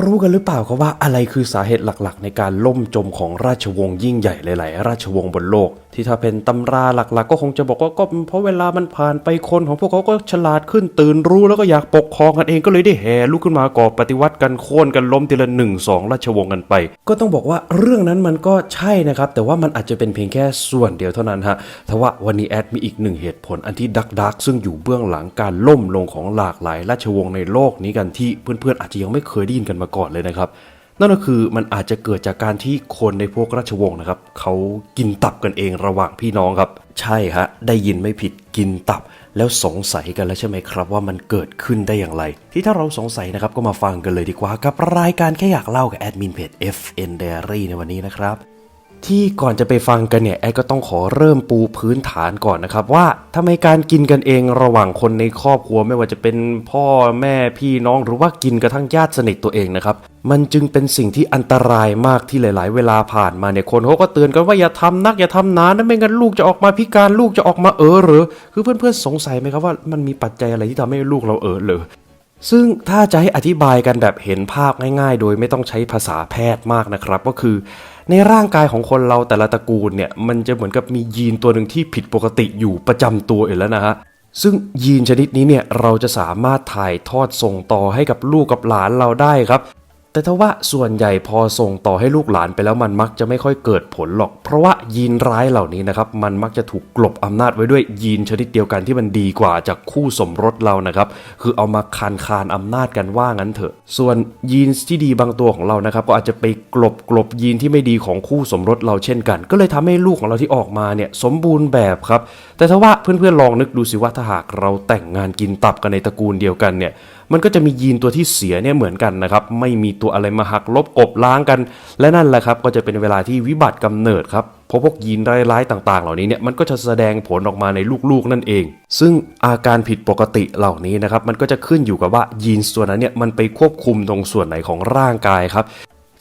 รู้กันหรือเปล่าครับว่าอะไรคือสาเหตุหลักๆ ในการล่มจมของราชวงศ์ยิ่งใหญ่หลาย ๆ ราชวงศ์บนโลก ที่ถ้าเป็นตำราหลักๆ ก็คงจะบอกว่าก็เพราะเวลามันผ่านไปคนของพวกเขาก็ฉลาดขึ้นตื่นรู้แล้วก็อยากปกครองกันเองก็เลยได้แห่ลุกขึ้นมาก่อปฏิวัติกันโค่นกันล้มทีละหนึ่งสองราชวงศ์กันไป ก็ต้องบอกว่าเรื่องนั้นมันก็ใช่นะครับ แต่ว่ามันอาจจะเป็นเพียงแค่ส่วนเดียวเท่านั้นฮะแต่ว่าวันนี้แอดมีอีกหนึ่งเหตุผลอันที่ดักดักซึ่งอยู่เบื้องหลังการล่มลงของหลากหลายราชวงศ์ในโลกนี้กันที่เพื่อนๆอาจจะยังไม่เคยได้ยินกันมาก่อนเลยนะครับ นั่นก็คือมันอาจจะเกิดจากการที่คนในพวกราชวงศ์นะครับเขากินตับกันเองระหว่างพี่น้องครับ ใช่ฮะได้ยินไม่ผิดกินตับ แล้วสงสัยกันแล้วใช่ไหมครับ ว่ามันเกิดขึ้นได้อย่างไร ที่ถ้าเราสงสัยนะครับก็มาฟังกันเลยดีกว่ากับรายการแค่อยากเล่ากับแอดมินเพจ FN Diary ในวันนี้นะครับ ที่ก่อนจะไปฟังกันเนี่ยแอดก็ต้องขอเริ่มปูพื้นฐานก่อนนะครับ ว่าทำไมการกินกันเองระหว่างคนในครอบครัวไม่ว่าจะเป็นพ่อแม่พี่น้องหรือว่ากินกระทั่งญาติสนิทตัวเองนะครับ มันจึงเป็นสิ่งที่อันตรายมากที่หลาย ๆ เวลาผ่านมาเนี่ยคนเขาก็เตือนกันว่าอย่าทำนักอย่าทำนานนะไม่งั้นลูกจะออกมาพิการลูกจะออกมาเออหรือ คือเพื่อน ๆ สงสัยไหมครับว่ามันมีปัจจัยอะไรที่ทำให้ลูกเราเออหรือซึ่งถ้าจะให้อธิบายกันแบบเห็นภาพง่าย ๆ โดยไม่ต้องใช้ภาษาแพทย์มากนะครับ ก็คือ ในร่างกายของคนเราแต่ละตระกูลเนี่ยมันจะเหมือนกับมียีนตัวหนึ่งที่ผิดปกติอยู่ประจำตัวเองแล้วนะฮะซึ่งยีนชนิดนี้เนี่ยเราจะสามารถถ่ายทอดส่งต่อให้กับลูกกับหลานเราได้ครับ แต่ถ้าว่าส่วนใหญ่พอส่งต่อให้ลูกหลานไปแล้วมันมักจะไม่ค่อยเกิดผลหรอก เพราะว่ายีนร้ายเหล่านี้นะครับมันมักจะถูกกลบอำนาจไว้ด้วยยีนชนิดเดียวกันที่มันดีกว่าจากคู่สมรสเรานะครับ คือเอามาคานคานอำนาจกันว่างั้นเถอะ ส่วนยีนที่ดีบางตัวของเรานะครับก็อาจจะไปกลบกลบยีนที่ไม่ดีของคู่สมรสเราเช่นกัน ก็เลยทำให้ลูกของเราที่ออกมาเนี่ยสมบูรณ์แบบครับ แต่ถ้าว่าเพื่อนๆลองนึกดูสิว่าถ้าหากเราแต่งงานกินตับกันในตระกูลเดียวกันเนี่ย มันก็จะมียีนตัวที่เสียเนี่ยเหมือนกันนะครับไม่มีตัวอะไรมาหักลบกบล้างกัน และนั่นแหละครับก็จะเป็นเวลาที่วิบัติกำเนิดครับเพราะพวกยีนร้ายๆต่างๆ เหล่านี้เนี่ยมันก็จะแสดงผลออกมาในลูกๆนั่นเอง ซึ่งอาการผิดปกติเหล่านี้นะครับมันก็จะขึ้นอยู่กับว่ายีนส่วนนั้นเนี่ยมันไปควบคุมตรงส่วนไหนของร่างกายครับ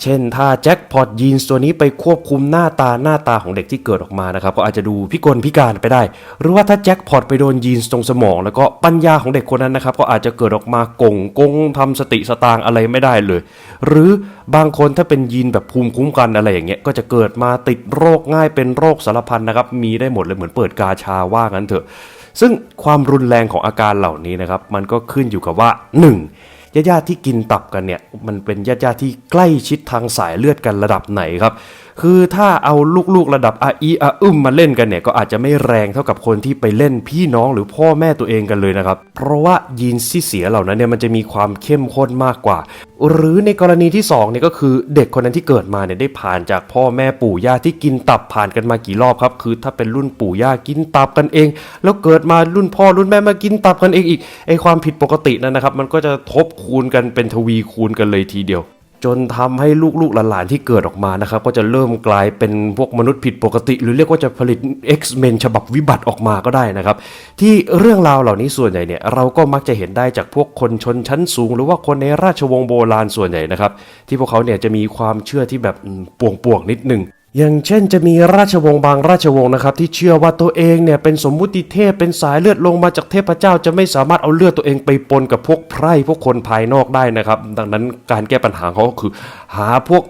เช่นถ้าแจ็คพอตยีนส์ตัวนี้ไปควบคุมหน้าตาหน้าตาของเด็กที่เกิดออกมานะครับก็อาจจะดูพิกลพิการไปได้ หรือว่าถ้าแจ็คพอตไปโดนยีนส์ตรงสมอง แล้วก็ปัญญาของเด็กคนนั้นนะครับก็อาจจะเกิดออกมากงกงทำสติสตางอะไรไม่ได้เลย หรือบางคนถ้าเป็นยีนแบบภูมิคุ้มกันอะไรอย่างเงี้ยก็จะเกิดมาติดโรคง่ายเป็นโรคสารพันนะครับมีได้หมดเลยเหมือนเปิดกาชาว่างั้นเถอะ ซึ่งความรุนแรงของอาการเหล่านี้นะครับมันก็ขึ้นอยู่กับว่า 1. ญาติญาติที่กินตับกันเนี่ยมันเป็นญาติญาติที่ใกล้ชิดทางสายเลือดกันระดับไหนครับคือถ้าเอาลูกๆระดับอาอีอาอึมมาเล่นกันเนี่ยก็อาจจะไม่แรงเท่ากับคนที่ไปเล่นพี่น้องหรือพ่อแม่ตัวเองกันเลยนะครับ เพราะว่ายีนที่เสียเหล่านั้นเนี่ยมันจะมีความเข้มข้นมากกว่า หรือในกรณีที่2เนี่ยก็คือเด็กคนนั้นที่เกิดมาเนี่ยได้ผ่านจากพ่อแม่ปู่ย่าที่กินตับผ่านกันมากี่รอบครับ คือถ้าเป็นรุ่นปู่ย่ากินตับกันเอง แล้วเกิดมารุ่นพ่อรุ่นแม่มากินตับกันเองอีกไอความผิดปกตินั้นนะครับ มันก็จะทบคูณกันเป็นทวีคูณกันเลยทีเดียว จนทำให้ลูกๆหลานๆที่เกิดออกมานะครับ ก็จะเริ่มกลายเป็นพวกมนุษย์ผิดปกติ หรือเรียกว่าจะผลิต X-Men ฉบับวิบัติออกมาก็ได้นะครับ ที่เรื่องราวเหล่านี้ส่วนใหญ่เนี่ยเราก็มักจะเห็นได้จากพวกคนชนชั้นสูง หรือว่าคนในราชวงศ์โบราณส่วนใหญ่นะครับ ที่พวกเขาเนี่ยจะมีความเชื่อที่แบบป่วงๆนิดนึง อย่างเช่นจะมีราชวงศ์บางราชวงศ์นะครับที่เชื่อว่าตัวเองเนี่ยเป็นสมมุติเทพเป็นสายเลือดลงมาจากเทพเจ้าจะไม่สามารถเอาเลือดตัวเองไปปนกับพวกไพร่พวกคนภายนอกได้นะครับ ดังนั้นการแก้ปัญหาเขาก็คือ หาพวก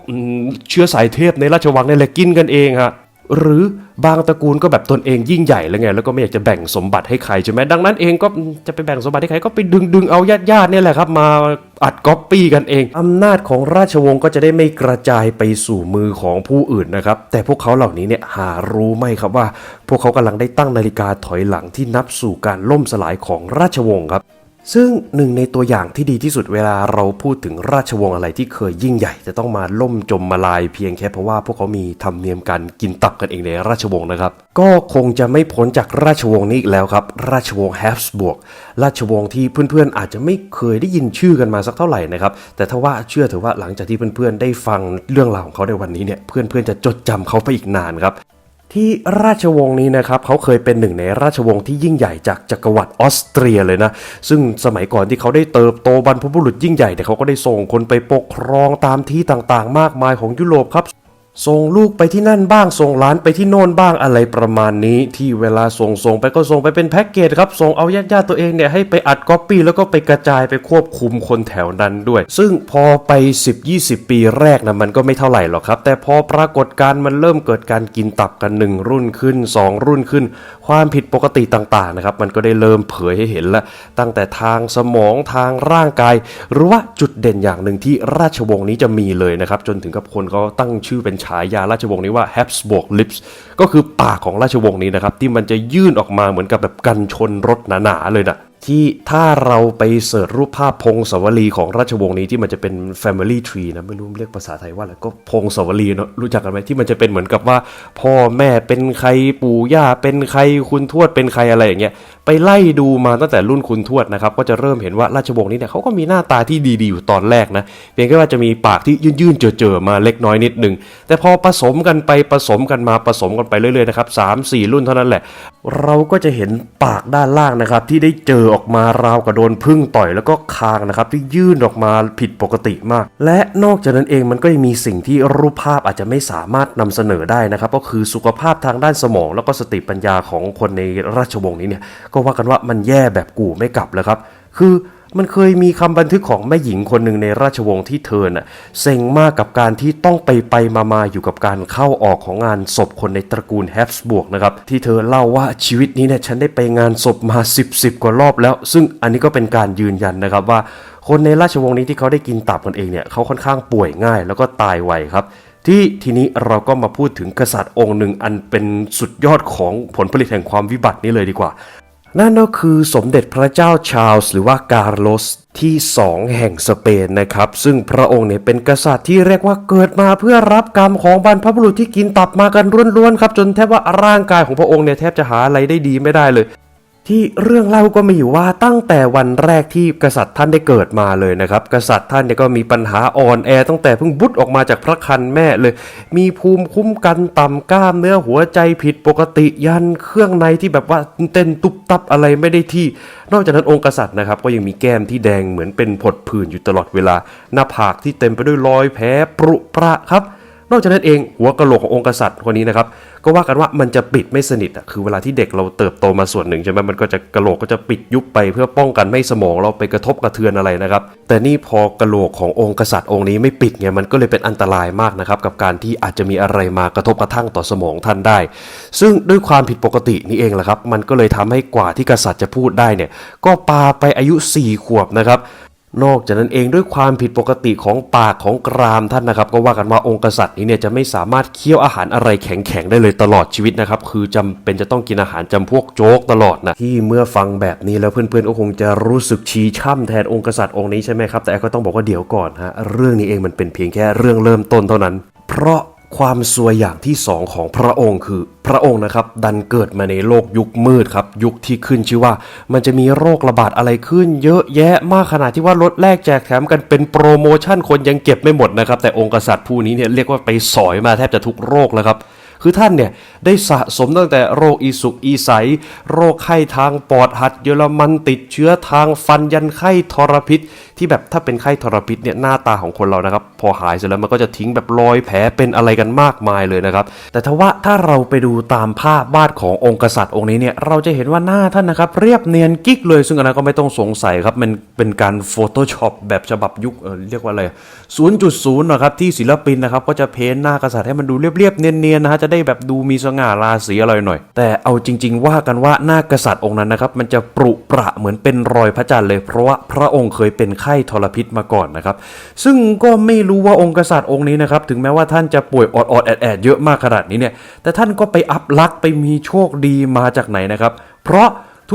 เชื้อสายเทพในราชวังนี่แหละกินกันเองฮะ หรือบางตระกูลก็แบบตนเองยิ่งใหญ่แล้วไงแล้วก็ไม่อยากจะแบ่งสมบัติให้ใครใช่ไหมดังนั้นเองก็จะไปแบ่งสมบัติให้ใครก็ไปดึงดึงเอาญาติญาติเนี่ยแหละครับ มาอัดก๊อปปี้กันเองอำนาจของราชวงศ์ก็จะได้ไม่กระจายไปสู่มือของผู้อื่นนะครับ แต่พวกเขาเหล่านี้เนี่ยหารู้ไหมครับว่า พวกเขากำลังได้ตั้งนาฬิกาถอยหลังที่นับสู่การล่มสลายของราชวงศ์ครับ ซึ่งหนึ่งในตัวอย่างที่ดีที่สุดเวลาเราพูดถึงราชวงศ์อะไรที่เคยยิ่งใหญ่ จะต้องมาล่มจมมาลายเพียงแค่เพราะว่าพวกเขามีธรรมเนียมการกินตับกันเองในราชวงศ์นะครับ ก็คงจะไม่พ้นจากราชวงศ์นี้อีกแล้วครับ ราชวงศ์แฮปส์บวกราชวงศ์ที่เพื่อนๆ อาจจะไม่เคยได้ยินชื่อกันมาสักเท่าไหร่นะครับแต่ถ้าว่าเชื่อเถอะว่าหลังจากที่เพื่อนๆได้ฟังเรื่องราวของเขาในวันนี้เนี่ยเพื่อนๆจะจดจำเขาไปอีกนานครับ ที่ราชวงศ์นี้นะครับเขาเคยเป็นหนึ่งในราชวงศ์ที่ยิ่งใหญ่จากจักรวรรดิออสเตรียเลยนะ ซึ่งสมัยก่อนที่เขาได้เติบโตบรรพบุรุษยิ่งใหญ่เนี่ยเขาก็ได้ส่งคนไปปกครองตามที่ต่างๆ มากมายของยุโรปครับ ส่งลูกไปที่นั่นบ้าง ส่งหลานไปที่โน่นบ้างอะไรประมาณนี้ ที่เวลาส่งส่งไปก็ส่งไปเป็นแพ็กเกจครับ ส่งเอาญาติญาติตัวเองเนี่ยให้ไปอัดก๊อปปี้แล้วก็ไปกระจายไปควบคุมคนแถวนั้นด้วย ซึ่งพอไป 10-20 ปีแรกนะมันก็ไม่เท่าไหร่หรอกครับ แต่พอปรากฏการ์มันเริ่มเกิดการกินตับกัน 1 รุ่นขึ้น 2 รุ่นขึ้น ความผิดปกติต่างๆนะครับมันก็ได้เริ่มเผยให้เห็นแล้วตั้งแต่ทางสมองทางร่างกาย หรือว่าจุดเด่นอย่างหนึ่งที่ราชวงศ์นี้จะมีเลยนะครับจนถึงกับคนเขาตั้งชื่อเป็นฉายาราชวงศ์นี้ว่า Habsburg Lips ก็คือปากของราชวงศ์นี้นะครับที่มันจะยื่นออกมาเหมือนกับแบบกันชนรถหนาๆเลยนะ ที่ถ้าเราไปเสิร์ชรูปภาพพงศาวลีของราชวงศ์นี้ที่มันจะเป็น Family Tree นะ ไม่รู้เรียกภาษาไทยว่าอะไรก็พงศาวลีเนาะรู้จักกันไหมที่มันจะเป็นเหมือนกับว่า พ่อแม่เป็นใครปู่ย่าเป็นใครคุณทวดเป็นใครอะไรอย่างเงี้ยไปไล่ดูมาตั้งแต่รุ่นคุณทวดนะครับ ก็จะเริ่มเห็นว่าราชวงศ์นี้เนี่ยเขาก็มีหน้าตาที่ดีๆอยู่ตอนแรกนะเพียงแค่ว่าจะมีปากที่ยื่นๆเจอๆมาเล็กน้อยนิดนึงแต่พอผสมกันไปผสมกันมาผสมกันไปเรื่อยๆนะครับสามสี่รุ่นเท่านั้นแหละเราก็จะเห็นปากด้านล่างนะครับ ที่ได้เจอออกมาราวกับโดนพึ่งต่อยแล้วก็คางนะครับ ที่ยื่นออกมาผิดปกติมาก และนอกจากนั้นเองมันก็ยังมีสิ่งที่รูปภาพอาจจะไม่สามารถนำเสนอได้นะครับ ก็คือสุขภาพทางด้านสมอง แล้วก็สติปัญญาของคนในราชวงศ์นี้เนี่ยก็ว่ากันว่ามันแย่แบบกู่ไม่กลับเลยครับ คือ มันเคยมีคำบันทึกของแม่หญิงคนหนึ่งในราชวงศ์ที่เธอน่ะเซ็งมากกับการที่ต้องไปไปมามาอยู่กับการเข้าออกของงานศพคนในตระกูลแฮปส์บวกนะครับที่เธอเล่าว่าชีวิตนี้เนี่ยฉันได้ไปงานศพมา 10บสกว่ารอบแล้ว ซึ่งอันนี้ก็เป็นการยืนยันนะครับว่า คนในราชวงศ์นี้ที่เขาได้กินตับกันเองเนี่ยเขาค่อนข้างป่วยง่าย แล้วก็ตายไวครับที่ทีนี้เราก็มาพูดถึงกษัตริย์องค์หนึ่งอันเป็นสุดยอดของผลผลิตแห่งความวิบัตินี้เลยดีกว่า นั่นก็คือสมเด็จพระเจ้าชาลส์หรือว่าการ์ลสที่สองแห่งสเปนนะครับ ซึ่งพระองค์เนี่ยเป็นกษัตริย์ที่เรียกว่าเกิดมาเพื่อรับกรรมของบรรพบุรุษที่กินตับมากันร้วนๆครับ จนแทบว่าร่างกายของพระองค์เนี่ยแทบจะหาอะไรได้ดีไม่ได้เลย ที่เรื่องเล่าก็มีอยู่ว่าตั้งแต่วันแรกที่กษัตริย์ท่านได้เกิดมาเลยนะครับ กษัตริย์ท่านเนี่ยก็มีปัญหาอ่อนแอตั้งแต่เพิ่งบุตรออกมาจากพระคันแม่เลย มีภูมิคุ้มกันต่ำกล้ามเนื้อหัวใจผิดปกติยันเครื่องในที่แบบว่าเต้นตุบตับอะไรไม่ได้ที่ นอกจากนั้นองค์กษัตริย์นะครับ ก็ยังมีแก้มที่แดงเหมือนเป็นผดผื่นอยู่ตลอดเวลา หน้าผากที่เต็มไปด้วยรอยแผลปรุประครับ นอกจากนั้นเองหัวกะโหลกขององค์กษัตริย์คนนี้นะครับก็ว่ากันว่ามันจะปิดไม่สนิทอะคือเวลาที่เด็กเราเติบโตมาส่วนหนึ่งใช่ไหมมันก็จะกะโหลกก็จะปิดยุบไปเพื่อป้องกันไม่สมองเราไปกระทบกระเทือนอะไรนะครับแต่นี่พอกะโหลกขององค์กษัตริย์องค์นี้ไม่ปิดไงมันก็เลยเป็นอันตรายมากนะครับกับการที่อาจจะมีอะไรมากระทบกระทั่งต่อสมองท่านได้ ซึ่งด้วยความผิดปกตินี่เองแหละครับมันก็เลยทำให้กว่าที่กษัตริย์จะพูดได้เนี่ยก็ปาไปอายุ 4 ขวบนะครับ นอกจากนั้นเองด้วยความผิดปกติของปากของกรามท่านนะครับ ก็ว่ากันว่าองค์กษัตริย์นี้เนี่ยจะไม่สามารถเคี้ยวอาหารอะไรแข็งๆได้เลยตลอดชีวิตนะครับ คือจำเป็นจะต้องกินอาหารจำพวกโจ๊กตลอดนะที่เมื่อฟังแบบนี้แล้วเพื่อนๆก็คงจะรู้สึกชี้ช่ำแทนองค์กษัตริย์องค์นี้ใช่ไหมครับแต่ก็ต้องบอกว่าเดี๋ยวก่อนฮะเรื่องนี้เองมันเป็นเพียงแค่เรื่องเริ่มต้นเท่านั้น เพราะ ความซวยอย่างที่สองของพระองค์คือ พระองค์นะครับ ดันเกิดมาในโลกยุคมืดครับ ยุคที่ขึ้นชื่อว่า มันจะมีโรคระบาดอะไรขึ้น เยอะแยะมากขนาดที่ว่าลดแลกแจกแถมกันเป็นโปรโมชั่นคนยังเก็บไม่หมดนะครับ แต่องค์กษัตริย์ผู้นี้เนี่ยเรียกว่าไปสอยมาแทบจะทุกโรคแล้วครับ คือท่านเนี่ยได้สะสมตั้งแต่โรคอีสุกอีใส โรคไข้ทางปอดหัดเยอรมันติดเชื้อทางฟันยันไข้ทรพิษ ที่แบบถ้าเป็นไข้ทรพิษเนี่ยหน้าตาของคนเรานะครับ พอหายเสร็จแล้วมันก็จะทิ้งแบบรอยแผลเป็นอะไรกันมากมายเลยนะครับ แต่ถ้าว่าถ้าเราไปดูตามภาพวาดขององค์กษัตริย์องค์นี้เนี่ยเราจะเห็นว่าหน้าท่านนะครับ เรียบเนียนกิ๊กเลยซึ่งอันนั้นก็ไม่ต้องสงสัยครับมันเป็นการโฟโต้ช็อปแบบฉบับยุคเออเรียกว่าอะไร0.0นะครับที่ศิลปินนะครับก็จะเพ้นหน้ากษัตริย์ให้มันดูเรียบๆเนียนๆนะฮะจะได้แบบดูมีสง่าราศีอะไรหน่อย แต่เอาจริง ๆ ว่ากันว่าหน้ากษัตริย์องค์นั้นนะครับ มันจะปรุประเหมือนเป็นรอยพระจันทร์เลย เพราะว่าพระองค์เคยเป็นไข้ทรพิษมาก่อนนะครับ ซึ่งก็ไม่รู้ว่าองค์กษัตริย์องค์นี้นะครับถึงแม้ว่าท่านจะป่วยออดๆแอดๆเยอะมากขนาดนี้เนี่ยแต่ท่านก็ไปอัพลักษ์ไปมีโชคดีมาจากไหนนะครับ เพราะ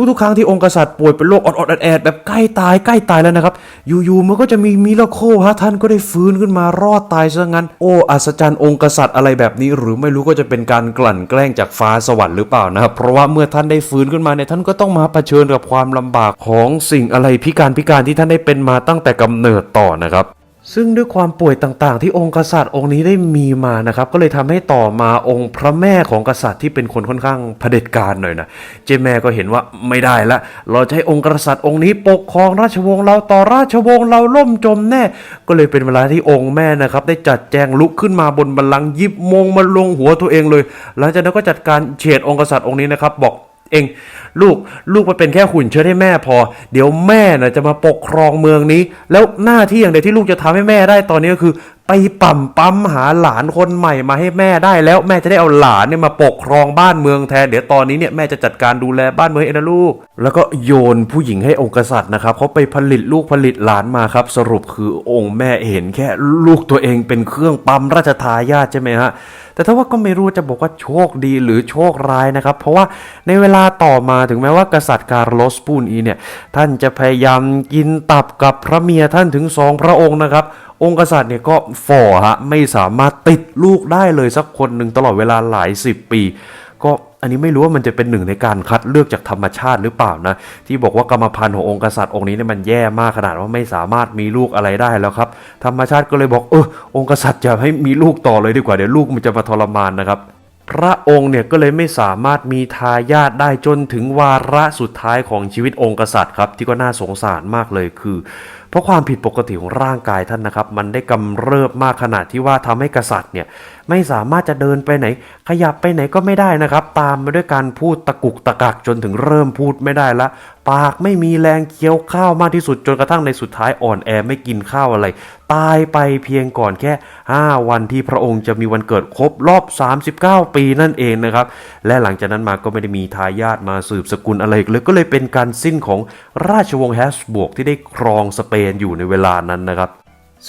ทุกๆครั้งที่องค์กษัตริย์ป่วยเป็นโรคอดๆแอดๆแบบใกล้ตายใกล้ตายแล้วนะครับ อยู่ๆมันก็จะมีมิราโคฮะท่านก็ได้ฟื้นขึ้นมารอดตายซะงั้น โอ้อัศจรรย์องค์กษัตริย์อะไรแบบนี้ หรือไม่รู้ก็จะเป็นการกลั่นแกล้งจากฟ้าสวรรค์หรือเปล่านะครับเพราะว่าเมื่อท่านได้ฟื้นขึ้นมาเนี่ยท่านก็ต้องมาเผชิญกับความลำบากของสิ่งอะไรพิการพิการที่ท่านได้เป็นมาตั้งแต่กำเนิดต่อนะครับ ซึ่งด้วยความป่วยต่างๆ ที่องค์กษัตริย์องค์นี้ได้มีมานะครับ ก็เลยทำให้ต่อมาองค์พระแม่ของกษัตริย์ที่เป็นคนค่อนข้างเผด็จการหน่อยนะเจแม่ก็เห็นว่าไม่ได้ละ เราจะให้องค์กษัตริย์องค์นี้ปกครองราชวงศ์เราต่อราชวงศ์เราล่มจมแน่ ก็เลยเป็นเวลาที่องค์แม่นะครับ ได้จัดแจงลุกขึ้นมาบนบัลลังก์ยิบมงมาลงหัวตัวเองเลย หลังจากนั้นก็จัดการเฉดองค์กษัตริย์องค์นี้นะครับบอก เองลูกลูกมาเป็นแค่หุ่นเชิดให้แม่พอ เดี๋ยวแม่น่ะจะมาปกครองเมืองนี้ แล้วหน้าที่อย่างเดียวที่ลูกจะทำให้แม่ได้ตอนนี้ก็คือ ไปปั่มปั๊มหาหลานคนใหม่มาให้แม่ได้แล้วแม่จะได้เอาหลานเนี่ยมาปกครองบ้านเมืองแทนเดี๋ยวตอนนี้เนี่ยแม่จะจัดการดูแลบ้านเมืองเองนะลูก แล้วก็โยนผู้หญิงให้องค์กษัตริย์นะครับเขาไปผลิตลูกผลิตหลานมาครับ สรุปคือองค์แม่เห็นแค่ลูกตัวเองเป็นเครื่องปั๊มราชทายาทใช่ไหมฮะแต่ถ้าว่าก็ไม่รู้จะบอกว่าโชคดีหรือโชคร้ายนะครับ เพราะว่าในเวลาต่อมาถึงแม้ว่ากษัตริย์การโลสปูนอีเนี่ยท่านจะพยายามกินตับกับพระเมียท่านถึงสองพระองค์นะครับ องค์กษัตริย์เนี่ยก็ฝ่อฮะไม่สามารถติดลูกได้เลยสักคนหนึ่งตลอดเวลาหลายสิบปี ก็อันนี้ไม่รู้ว่ามันจะเป็นหนึ่งในการคัดเลือกจากธรรมชาติหรือเปล่านะ ที่บอกว่ากรรมพันธุ์ขององค์กษัตริย์องค์นี้เนี่ยมันแย่มากขนาดว่าไม่สามารถมีลูกอะไรได้แล้วครับ ธรรมชาติก็เลยบอกเออองค์กษัตริย์จะให้มีลูกต่อเลยดีกว่าเดี๋ยวลูกมันจะมาทรมานนะครับพระองค์เนี่ยก็เลยไม่สามารถมีทายาทได้จนถึงวาระสุดท้ายของชีวิตองค์กษัตริย์ครับที่ก็น่าสงสารมากเลยคือ เพราะความผิดปกติของร่างกายท่านนะครับ มันได้กำเริบมากขนาดที่ว่าทำให้กษัตริย์เนี่ย ไม่สามารถจะเดินไปไหน ขยับไปไหนก็ไม่ได้นะครับ ตามมาด้วยการพูดตะกุกตะกักจนถึงเริ่มพูดไม่ได้ละ ปากไม่มีแรงเคี้ยวข้าวมากที่สุดจนกระทั่งในสุดท้ายอ่อนแอไม่กินข้าวอะไร ตายไปเพียงก่อนแค่ 5 วันที่พระองค์จะมีวันเกิดครบรอบ 39 ปีนั่นเองนะครับ และหลังจากนั้นมาก็ไม่ได้มีทายาทมาสืบสกุลอะไรอีกเลยก็เลยเป็นการสิ้นของราชวงศ์แฮสบวกที่ได้ครองสเปนอยู่ในเวลานั้นนะครับ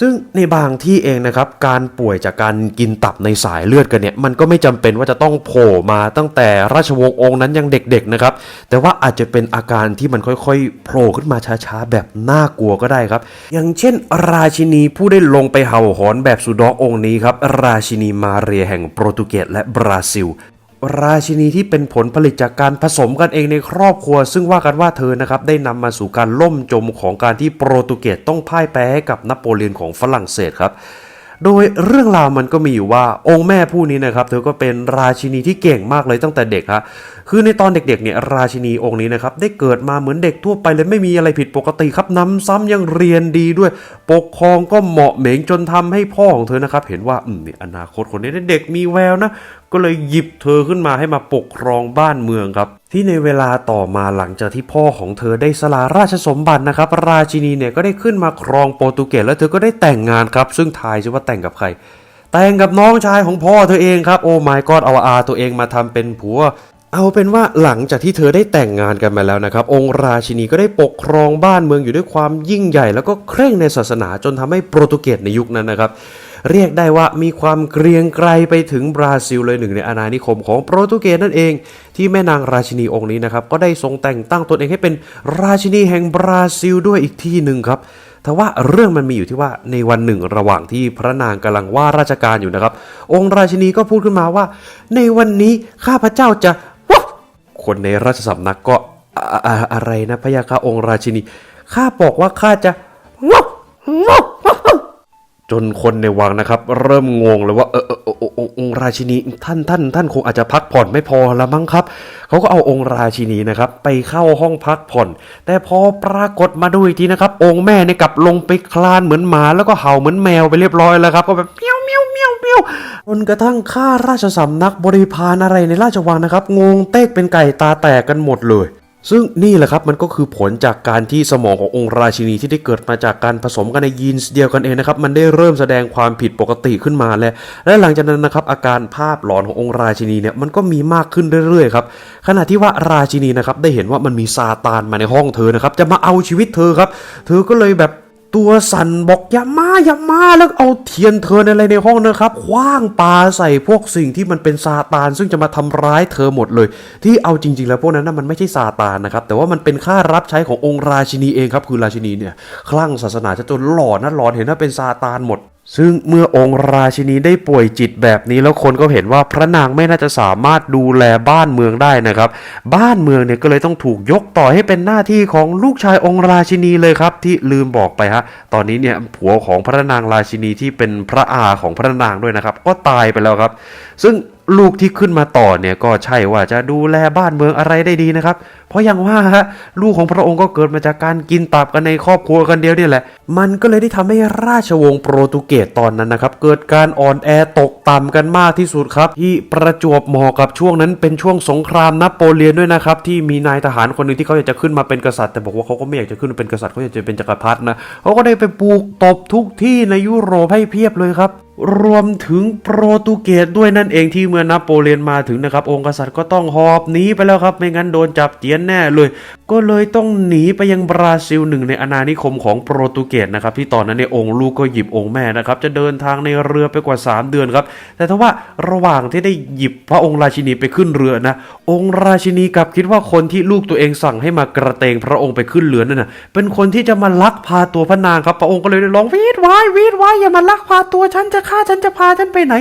ซึ่งในบางที่เองนะครับ การป่วยจากการกินตับในสายเลือดกันเนี่ย มันก็ไม่จำเป็นว่าจะต้องโผล่มาตั้งแต่ราชวงศ์องค์นั้นยังเด็กๆนะครับ แต่ว่าอาจจะเป็นอาการที่มันค่อยๆโผล่ขึ้นมาช้าๆ แบบน่ากลัวก็ได้ครับ อย่างเช่น ราชินีผู้ได้ลงไปเห่าหอนแบบสุดอองค์นี้ครับ ราชินีมาเรียแห่งโปรตุเกสและบราซิล ราชินีที่เป็นผลผลิตจากการผสมกันเองในครอบครัว ซึ่งว่ากันว่าเธอนะครับได้นำมาสู่การล่มจมของการที่โปรตุเกสต้องพ่ายแพ้ให้กับนโปเลียนของฝรั่งเศสครับ โดยเรื่องราวมันก็มีอยู่ว่าองค์แม่ผู้นี้นะครับ เธอก็เป็นราชินีที่เก่งมากเลยตั้งแต่เด็กฮะคือในตอนเด็กๆเนี่ยราชินีองค์นี้นะครับได้เกิดมาเหมือนเด็กทั่วไปเลยไม่มีอะไรผิดปกติครับน้ำซ้ำยังเรียนดีด้วย ปกครองก็เหมาะเหม่งจนทำให้พ่อของเธอนะครับ เห็นว่าอืมนี่อนาคตคนนี้เด็กมีแววนะ ก็เลยหยิบเธอขึ้นมาให้มาปกครองบ้านเมืองครับ ที่ในเวลาต่อมาหลังจากที่พ่อของเธอได้สละราชสมบัตินะครับ ราชินีเนี่ยก็ได้ขึ้นมาครองโปรตุเกสแล้วเธอก็ได้แต่งงานครับ ซึ่งทายซิว่าแต่งกับใคร แต่งกับน้องชายของพ่อเธอเองครับโอ้ my god เอาอาตัวเองมาทำเป็นผัวเอาเป็นว่าหลังจากที่เธอได้แต่งงานกันมาแล้วนะครับ องค์ราชินีก็ได้ปกครองบ้านเมืองอยู่ด้วยความยิ่งใหญ่ แล้วก็เคร่งในศาสนาจนทำให้โปรตุเกสในยุคนั้นนะครับ เรียกได้ว่ามีความเกรียงไกรไปถึงบราซิลเลยหนึ่งในอาณานิคมของโปรตุเกสนั่นเอง ที่แม่นางราชินีองค์นี้นะครับก็ได้ทรงแต่งตั้งตนเองให้เป็นราชินีแห่งบราซิลด้วยอีกที่หนึ่งครับแต่ว่าเรื่องมันมีอยู่ที่ว่าในวันหนึ่งระหว่างที่พระนางกำลังว่าราชการอยู่นะครับ องค์ราชินีก็พูดขึ้นมาว่า ในวันนี้ข้าพเจ้าจะคนในราชสำนักก็อะอะไรนะพระยาค่ะองค์ราชินีข้าบอกว่าข้าจะว้าวว้าวว้าว จนคนในวังนะครับ เริ่มงงเลยว่าเออเออเออเออองค์องค์ราชินีท่านท่าน ท่านคงอาจจะพักผ่อนไม่พอละมั้งครับเขาก็เอาองค์ราชินีนะครับ ไปเข้าห้องพักผ่อน แต่พอปรากฏมาดูอีกทีนะครับ องค์แม่เนี่ยกลับลงไปคลานเหมือนหมาแล้วก็เห่าเหมือนแมวไปเรียบร้อยแล้วครับก็แบบเมียวเมียวเมียวเมียวจนกระทั่งข้าราชสำนักบริพารอะไรในราชวังนะครับงงเต๊กเป็นไก่ตาแตกกันหมดเลย ซึ่งนี่แหละครับมันก็คือผลจากการที่สมองขององค์ราชินีที่ได้เกิดมาจากการผสมกันในยีนส์เดียวกันเองนะครับมันได้เริ่มแสดงความผิดปกติขึ้นมาแล้วและหลังจากนั้นนะครับอาการภาพหลอนขององค์ราชินีเนี่ยมันก็มีมากขึ้นเรื่อยๆครับขณะที่ว่าราชินีนะครับได้เห็นว่ามันมีซาตานมาในห้องเธอนะครับจะมาเอาชีวิตเธอครับ เธอก็เลยแบบ ตัวสันบอกอย่ามาอย่ามาแล้วเอาเทียนเธอในอะไรในห้องนะครับคว้างปาใส่พวกสิ่งที่มันเป็นซาตาน ซึ่งจะมาทำร้ายเธอหมดเลย ที่เอาจริง ๆ แล้วพวกนั้นนะมันไม่ใช่ซาตานนะครับ แต่ว่ามันเป็นค่ารับใช้ขององค์ราชินีเองครับ คือราชินีเนี่ยคลั่งศาสนาจะจนหลอนนะหลอนเห็นว่าเป็นซาตานหมด ซึ่งเมื่อองค์ราชินีได้ป่วยจิตแบบนี้แล้วคนก็เห็นว่าพระนางไม่น่าจะสามารถดูแลบ้านเมืองได้นะครับ บ้านเมืองเนี่ยก็เลยต้องถูกยกต่อให้เป็นหน้าที่ของลูกชายองค์ราชินีเลยครับ ที่ลืมบอกไปฮะตอนนี้เนี่ยผัวของพระนางราชินีที่เป็นพระอาของพระนางด้วยนะครับ ก็ตายไปแล้วครับ ซึ่ง ลูกที่ขึ้นมาต่อเนี่ยก็ใช่ว่าจะดูแลบ้านเมืองอะไรได้ดีนะครับ เพราะอย่างว่าฮะลูกของพระองค์ก็เกิดมาจากการกินตับกันในครอบครัวกันเดียวนี่แหละ มันก็เลยได้ทำให้ราชวงศ์โปรตุเกสตอนนั้นนะครับ เกิดการอ่อนแอตกต่ำกันมากที่สุดครับ ที่ประจวบเหมาะกับช่วงนั้นเป็นช่วงสงครามนโปเลียนด้วยนะครับ ที่มีนายทหารคนหนึ่งที่เขาอยากจะขึ้นมาเป็นกษัตริย์แต่บอกว่าเขาก็ไม่อยากจะขึ้นมาเป็นกษัตริย์เขาอยากจะเป็นจักรพรรดินะเขาก็ได้ไปปลูกตบทุกที่ในยุโรปให้เพียบเลยครับ รวมถึงโปรตุเกสด้วยนั่นเองที่เมื่อนโปเลียนมาถึงนะครับ องค์กษัตริย์ก็ต้องหอบหนีไปแล้วครับ ไม่งั้นโดนจับเจียนแน่เลย ก็เลยต้องหนีไปยังบราซิลหนึ่งในอาณานิคมของโปรตุเกสนะครับ ที่ตอนนั้นเนี่ยองค์ลูกก็หยิบองค์แม่นะครับ จะเดินทางในเรือไปกว่า 3 เดือนครับ แต่ถ้าว่าระหว่างที่ได้หยิบพระองค์ราชินีไปขึ้นเรือนะ องค์ราชินีกลับคิดว่าคนที่ลูกตัวเองสั่งให้มากระเตงพระองค์ไปขึ้นเรือนั่นน่ะเป็นคนที่จะมาลักพาตัวพระนางครับ พระองค์ก็เลยร้องวีดวายวีดวายอย่ามาลักพาตัวฉันจะฆ่าฉันจะพาฉันไปไหน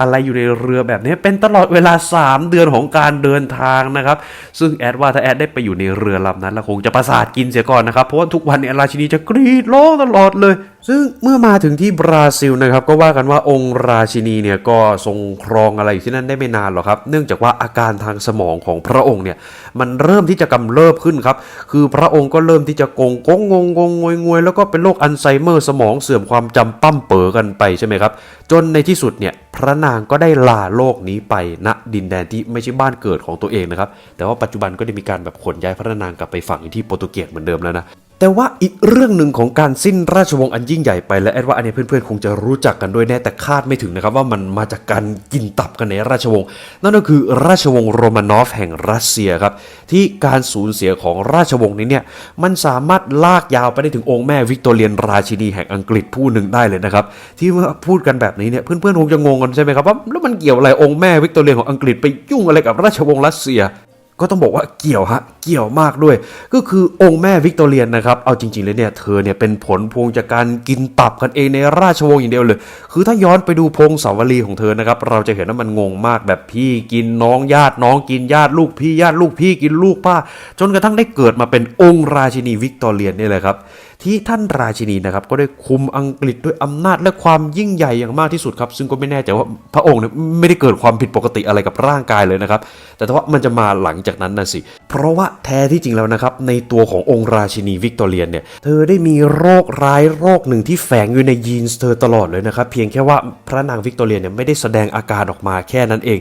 อะไรอยู่ในเรือแบบนี้เป็นตลอดเวลา 3 เดือนของการเดินทางนะครับ ซึ่งแอดว่าถ้าแอดได้ไปอยู่ในเรือลำนั้นแล้วคงจะประสาทกินเสียก่อนนะครับ เพราะว่าทุกวันเนี่ยราชินีจะกรีดร้องตลอดเลย ซึ่งเมื่อมาถึงที่บราซิลนะครับก็ว่ากันว่าองค์ราชินีเนี่ยก็ทรงครองอะไรอยู่ที่นั่นได้ไม่นานหรอกครับ เนื่องจากว่าอาการทางสมองของพระองค์เนี่ยมันเริ่มที่จะกำเริบขึ้นครับ คือพระองค์ก็เริ่มที่จะกงกงงงงงงวยงวยแล้วก็เป็นโรคอัลไซเมอร์สมองเสื่อมความจำปั้มเป๋อกันไปใช่ไหมครับ จนในที่สุดเนี่ยพระนางก็ได้ลาโลกนี้ไปณดินแดนที่ไม่ใช่บ้านเกิดของตัวเองนะครับแต่ว่าปัจจุบันก็ได้มีการแบบขนย้ายพระนางกลับไปฝังที่โปรตุเกสเหมือนเดิมแล้วนะ แต่ว่าอีกเรื่องหนึ่งของการสิ้นราชวงศ์อันยิ่งใหญ่ไปและแอดว่าอันนี้เพื่อนๆ คงจะรู้จักกันด้วยแน่แต่คาดไม่ถึงนะครับ ว่ามันมาจากการกินตับกันในราชวงศ์นั่นก็คือราชวงศ์โรมานอฟแห่งรัสเซียครับ ที่การสูญเสียของราชวงศ์นี้เนี่ยมันสามารถลากยาวไปได้ถึงองค์แม่วิกตอเรียนราชินีแห่งอังกฤษผู้หนึ่งได้เลยนะครับ ที่เมื่อพูดกันแบบนี้เนี่ยเพื่อนๆคงจะงงกันใช่ไหมครับว่าแล้วมันเกี่ยวอะไรองค์แม่วิกตอเรียนของอังกฤษไปยุ่งอะไรกับราชวงศ์รัสเซีย ก็ต้องบอกว่าเกี่ยวฮะเกี่ยวมากด้วย ก็คือองค์แม่วิกตอเรียนนะครับ เอาจริงๆเลยเนี่ยเธอเนี่ยเป็นผลพวงจากการกินตับกันเองในราชวงศ์อย่างเดียวเลย คือถ้าย้อนไปดูพงศาวลีของเธอนะครับ เราจะเห็นว่ามันงงมากแบบพี่กินน้องญาติน้องกินญาติลูกพี่ญาติลูกพี่กินลูกป้า จนกระทั่งได้เกิดมาเป็นองค์ราชินีวิกตอเรียนนี่แหละครับ ที่ท่านราชินีนะครับ ก็ได้คุมอังกฤษด้วยอำนาจและความยิ่งใหญ่อย่างมากที่สุดครับ ซึ่งก็ไม่แน่ใจว่าพระองค์เนี่ยไม่ได้เกิดความผิดปกติอะไรกับร่างกายเลยนะครับ แต่ว่ามันจะมาหลังจากนั้นนะสิ เพราะว่าแท้ที่จริงแล้วนะครับ ในตัวขององค์ราชินีวิกตอเรียนเนี่ย เธอได้มีโรคร้ายโรคหนึ่งที่แฝงอยู่ในยีนส์เธอตลอดเลยนะครับ เพียงแค่ว่าพระนางวิกตอเรียนเนี่ยไม่ได้แสดงอาการออกมาแค่นั้นเอง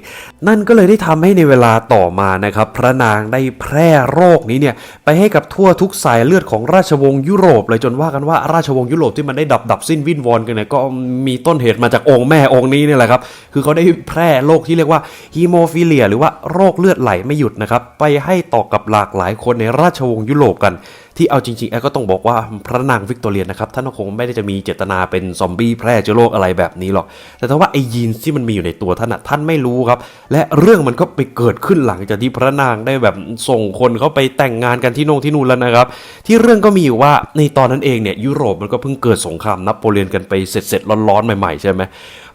นั่นก็เลยได้ทำให้ในเวลาต่อมานะครับ พระนางได้แพร่โรคนี้เนี่ยไปให้กับทั่วทุกสายเลือดของราชวงศ์ยุโรปเลยจนว่ากันว่าราชวงศ์ยุโรปที่มันได้ดับดับสิ้นวินวอนกันเนี่ยก็มีต้นเหตุมาจากองค์แม่องค์นี้นี่แหละครับ คือเขาได้แพร่โรคที่เรียกว่าฮีโมฟิเลีย หรือว่าโรคเลือดไหลไม่หยุดนะครับ ไปให้ต่อกับหลากหลายคนในราชวงศ์ยุโรปกัน ที่เอาจริงๆแอก็ต้องบอกว่าพระนางวิกตอเรียนนะครับท่านคงไม่ได้จะมีเจตนาเป็นซอมบี้แพร่เชื้อโรคอะไรแบบนี้หรอก แต่ถ้าว่าไอ้ยีนที่มันมีอยู่ในตัวท่านน่ะท่านไม่รู้ครับ และเรื่องมันก็ไปเกิดขึ้นหลังจากที่พระนางได้แบบส่งคนเขาไปแต่งงานกันที่โน่นที่นู่นแล้วนะครับ ที่เรื่องก็มีอยู่ว่าในตอนนั้นเองเนี่ยยุโรปมันก็เพิ่งเกิดสงครามนโปเลียนกันไปเสร็จๆร้อนๆใหม่ๆใช่ไหม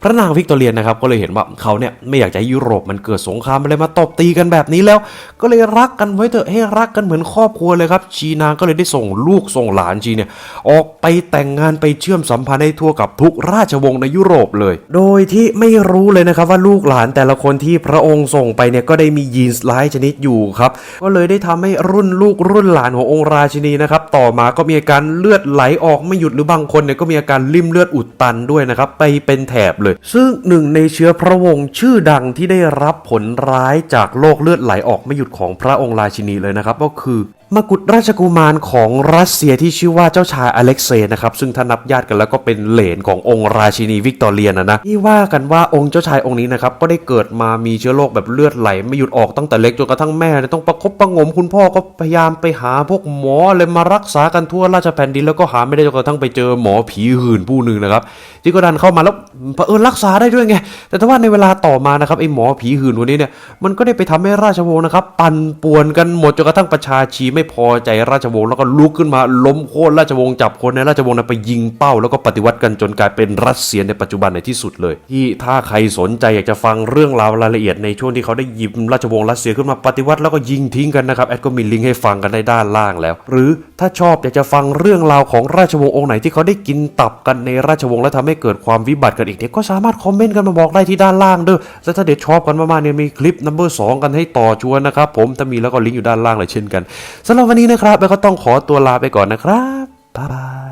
พระนางวิกตอเรียนนะครับก็เลยเห็นว่าเขาเนี่ยไม่อยากจะให้ยุโรปมันเกิดสงครามอะไรมาตบตีกันแบบนี้แล้ว ก็เลยรักกันไว้เถอะให้รักกันเหมือนครอบครัวเลยครับ ชีนางก็เลยได้ส่งลูกส่งหลานชีเนี่ยออกไปแต่งงานไปเชื่อมสัมพันธ์ให้ทั่วกับทุกราชวงศ์ในยุโรปเลย โดยที่ไม่รู้เลยนะครับว่าลูกหลานแต่ละคนที่พระองค์ส่งไปเนี่ยก็ได้มียีนส์หลายชนิดอยู่ครับก็เลยได้ทำให้รุ่นลูกรุ่นหลานขององค์ราชินีนะครับต่อมาก็มีอาการเลือดไหลออกไม่หยุดหรือบางคนเนี่ยก็มีอาการลิ่มเลือดอุดตันด้วยนะครับไปเป็นแถบเลยซึ่งหนึ่งในเชื้อพระวงศ์ชื่อดังที่ได้รับผลร้ายจากโรคเลือดไหลออกไม่หยุดของพระองค์ราชินีเลยนะครับ ก็คือ มกุฎราชกุมารของรัสเซียที่ชื่อว่าเจ้าชายอเล็กเซย์นะครับ ซึ่งถ้านับญาติกันแล้วก็เป็นเหลนขององค์ราชินีวิกตอเรียนะนะที่ว่ากันว่าองค์เจ้าชายองค์นี้นะครับก็ได้เกิดมามีเชื้อโรคแบบเลือดไหล ไม่หยุดออกตั้งแต่เล็กจนกระทั่งแม่เนี่ยต้องประคบประงมคุณพ่อก็พยายามไปหาพวกหมอเลยมารักษากันทั่วราชแผ่นดินแล้วก็หาไม่ได้จนกระทั่งไปเจอหมอผีหื่นผู้หนึ่งนะครับที่ก็ดันเข้ามาแล้วเผอิญรักษาได้ด้วยไงแต่ถ้าว่าในเวลาต่อมานะครับไอ้หมอผีหื่นคนนี้เนี่ยมันก็ได้ไปทำให้ราชวงศ์นะครับปั่นป่วนกันหมดจนกระทั่งประชาชีไมไม่พอใจราชวงศ์แล้วก็ลุกขึ้นมาล้มโค่นราชวงศ์จับคนในราชวงศ์นั้นไปยิงเป้า แล้วก็ปฏิวัติกันจนกลายเป็นรัสเซียในปัจจุบันในที่สุดเลย ที่ถ้าใครสนใจอยากจะฟังเรื่องราวรายละเอียดในช่วงที่เขาได้หยิบราชวงศ์รัสเซียขึ้นมาปฏิวัติแล้วก็ยิงทิ้งกันนะครับแอดก็มีลิงก์ให้ฟังกันในด้านล่างแล้ว หรือถ้าชอบอยากจะฟังเรื่องราวของราชวงศ์องค์ไหนที่เขาได้กินตับกันในราชวงศ์และทำให้เกิดความวิบัติกันอีกเนี่ยก็สามารถคอมเมนต์กันมาบอกได้ที่ด้านล่างเด้อและถ้าเด็ดชอบกันมากๆเนี่ยมีคลิปนัมเบอร์สกันให้ต่อชวนนะครับผมถ้ามีแล้วก็ลิงก์อยู่ด้านล่างเลยเช่นกันสำหรับวันนี้นะครับแอดก็ต้องขอตัวลาไปก่อนนะครับบ๊ายบาย